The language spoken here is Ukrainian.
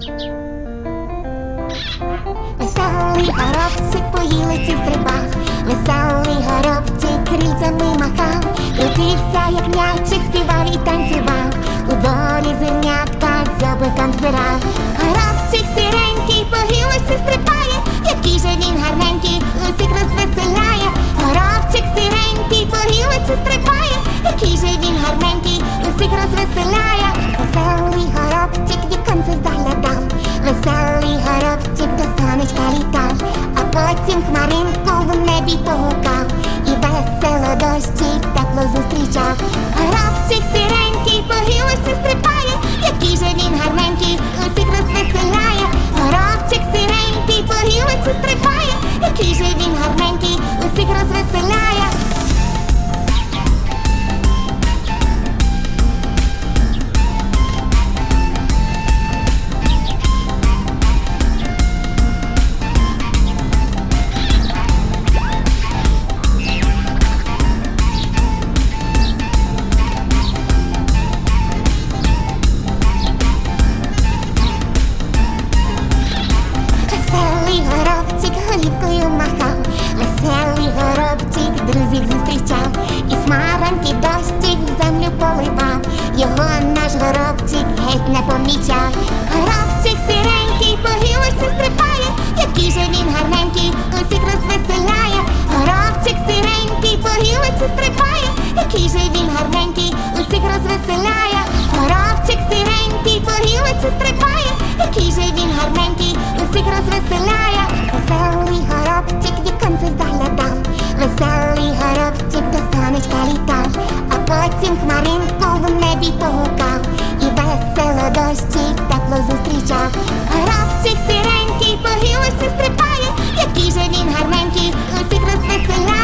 Веселий горобчик по гілиці стрибав, веселий горобчик крильцями махав, крутився, як м'ячик, співав і танцював, у долі зернятка дзьобиком збирав. Горобчик сіренький по гілиці стрибає, який же він гарненький, усіх розвеселяє. Горобчик сіренький по гілиці стрибає, який же він гарненький, усіх розвеселяє. Потім хмаринку в небі погукав, і весело дощі тепло зустрічав. Горобчик сіренький по гілочці стрибає, який же він гарненький, усіх розвеселяє. Горобчик сіренький по гілочці стрибає, який же він гарненький, усіх розвеселяє. Геть не помічав. Горобчик сіренький по гілиці стрибає, який же він гарненький, усіх розвеселяє. Горобчик сіренький по гілиці стрибає, який же він гарненький, усіх розвеселяє. Горобчик сіренький по гілиці стрибає, який же він гарненький, усіх розвеселяє. Веселий горобчик віконце заглядав, веселий горобчик до сонечка літав, а потім хмаринку в гарненькі, усіх розвеселя.